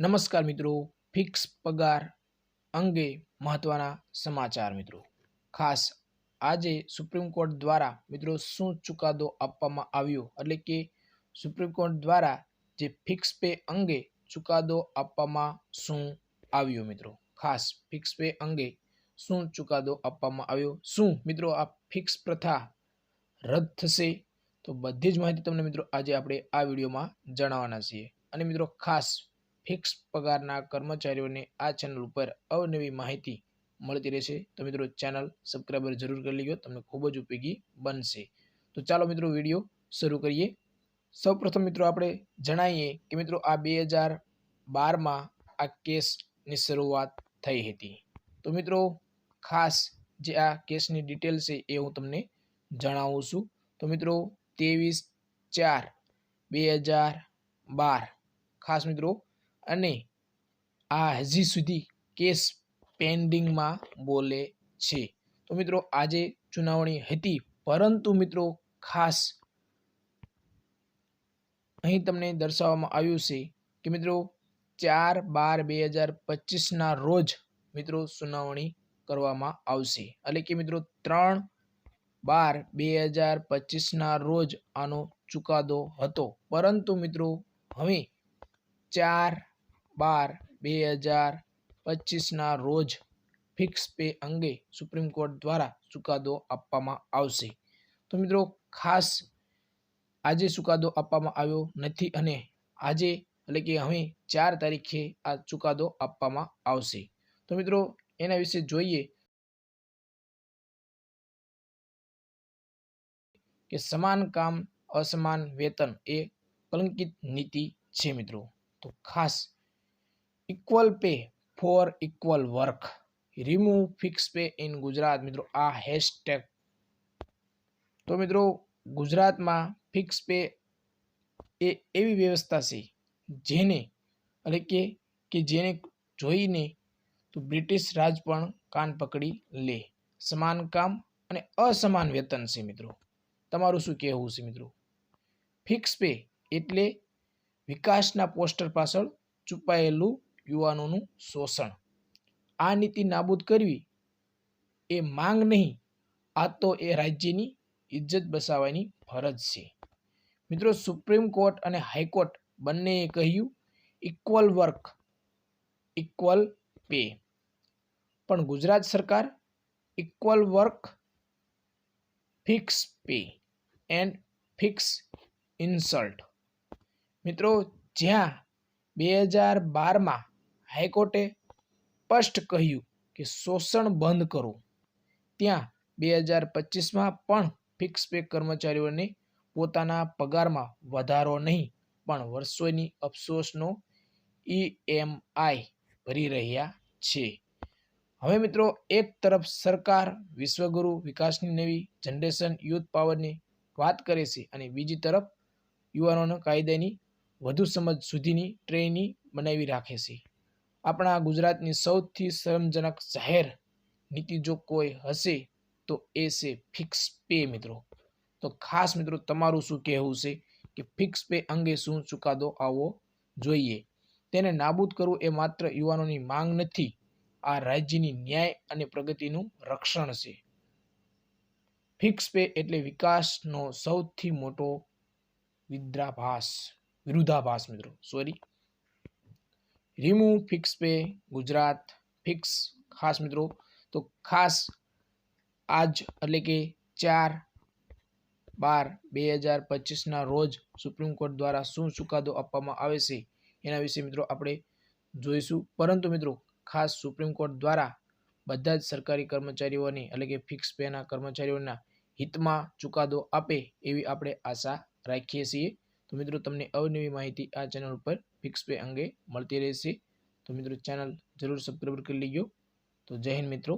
નમસ્કાર મિત્રો, ફિક્સ પગાર અંગે મહત્વના સમાચાર મિત્રો. ખાસ આજે સુપ્રીમ કોર્ટ દ્વારા મિત્રો શું ચુકાદો આપવામાં આવ્યો? એટલે કે સુપ્રીમ કોર્ટ દ્વારા જે ફિક્સ પે અંગે ચુકાદો આપવામાં શું આવ્યો મિત્રો? ખાસ ફિક્સ પે અંગે શું ચુકાદો આપવામાં આવ્યો? શું મિત્રો આ ફિક્સ પ્રથા રદ થશે? તો બધી જ માહિતી તમને મિત્રો આજે આપણે આ વિડીયોમાં જણાવવાના છીએ. અને મિત્રો ખાસ ફિક્સ પગારના કર્મચારીઓને આ ચેનલ ઉપર અવનવી માહિતી મળતી રહેશે. તો મિત્રો ચેનલ સબસ્ક્રાઈબર જરૂર કરી લેજો, તમને ખૂબ જ ઉપયોગી બનશે. તો ચાલો મિત્રો વીડિયો શરૂ કરીએ. સૌપ્રથમ મિત્રો, આપણે જણાવીએ કે મિત્રો, આ બે હજાર બારમાં આ કેસની શરૂઆત થઈ હતી. તો મિત્રો, ખાસ જે આ કેસની ડિટેલ છે એ હું તમને જણાવું છું. તો મિત્રો, ત્રેવીસ ચાર બે હજાર બાર, ખાસ મિત્રો અને આ હજી સુધી કેસ પેન્ડિંગમાં બોલે છે. તો મિત્રો, આજે ચુનાવણી હતી, પરંતુ મિત્રો, ખાસ અહીં તમને દર્શાવવામાં આવ્યું છે કે મિત્રો, ચાર બાર બે હજાર પચીસના રોજ મિત્રો સુનાવણી કરવામાં આવશે. એટલે કે મિત્રો, ત્રણ બાર બે હજાર પચીસના રોજ આનો ચુકાદો હતો. પરંતુ મિત્રો, હવે ચાર બાર બે હજાર પચીસના રોજ ફિક્સ પે અંગે સુપ્રીમ કોર્ટ દ્વારા ચુકાદો આપવામાં આવશે તો મિત્રો ખાસ આજે ચુકાદો આપવામાં આવ્યો નથી અને આજે એટલે કે હવે ચાર તારીખે આ ચુકાદો આપવામાં આવશે તો મિત્રો એના વિશે જોઈએ કે સમાન કામ અસમાન વેતન એ કલંકિત નીતિ છે મિત્રો તો ખાસ equal pay for equal work remove fix pay in Gujarat મિત્રો. આ હેશટેગ તો મિત્રો, ગુજરાતમાં ફિક્સ પે એ એવી વ્યવસ્થા છે જેને, એટલે કે કે જેને જોઈને તો બ્રિટિશ રાજ પણ કાન પકડી લે. સમાન કામ અને અસમાન વેતન છે મિત્રો. તમારું શું કહેવું છે મિત્રો? ફિક્સ પે એટલે વિકાસના પોસ્ટર પાછળ છુપાયેલું યુવાનોનું શોષણ. આ નીતિ નાબૂદ કરવી એ માંગ નહીં, આ તો એ રાજ્યની ઇજ્જત બસાવવાની ફરજ છે. મિત્રો, સુપ્રીમ કોર્ટ અને હાઈકોર્ટ બંનેએ કહ્યું ઇક્વલ વર્ક ઇક્વલ પે પણ ગુજરાત સરકાર equal work fix pay and fix insult મિત્રો, જ્યાં બે હજાર બારમાં હાઈકોર્ટે સ્પષ્ટ કહ્યું કે શોષણ બંધ કરો. ત્યાં બે હજાર પચીસમાં પણ ફિક્સ પે કર્મચારીઓને પોતાના પગારમાં વધારો નહીં, પણ વર્ષોની અફસોસનો ઈએમઆઈ ભરી રહ્યા છે. હવે મિત્રો, એક તરફ સરકાર વિશ્વગુરુ વિકાસની નવી જનરેશન યુથ પાવરની વાત કરે છે અને બીજી તરફ યુવાનોના કાયદાની વધુ સમજ સુધીની ટ્રેની બનાવી રાખે છે. આપણા ગુજરાતની સૌથી શરમજનક જાહેર નીતિ જો કોઈ હશે, તો એ છે ફિક્સ પે મિત્રો. તો ખાસ મિત્રો, તમારું શું કહેવું છે કે ફિક્સ પે અંગે શું ચુકાદો આવવો જોઈએ? તેને નાબૂદ કરવું એ માત્ર યુવાનોની માંગ નથી, આ રાજ્યની ન્યાય અને પ્રગતિનું રક્ષણ છે. ફિક્સ પે એટલે વિકાસનો સૌથી મોટો વિદ્રાભાસ, વિરુદ્ધાભાસ મિત્રો. Sorry remove fix pay, Gujarat fix, ખાસ મિત્રો. તો ખાસ આજ એટલે કે ચાર બાર બે હજાર પચીસના રોજ સુપ્રીમ કોર્ટ દ્વારા શું ચુકાદો આપવામાં આવે છે, એના વિશે મિત્રો આપણે જોઈશું. પરંતુ મિત્રો, ખાસ સુપ્રીમ કોર્ટ દ્વારા બધા જ સરકારી કર્મચારીઓની એટલે કે ફિક્સ પેના કર્મચારીઓના હિતમાં ચુકાદો આપે એવી આપણે આશા રાખીએ છીએ. તો મિત્રો, તમને અવનવી માહિતી આ ચેનલ ઉપર ફિક્સ પે અંગે મળતી રહેશે. તો મિત્રો ચેનલ જરૂર સબસ્ક્રાઈબ કરી લેજો. તો જય હિન્દ મિત્રો.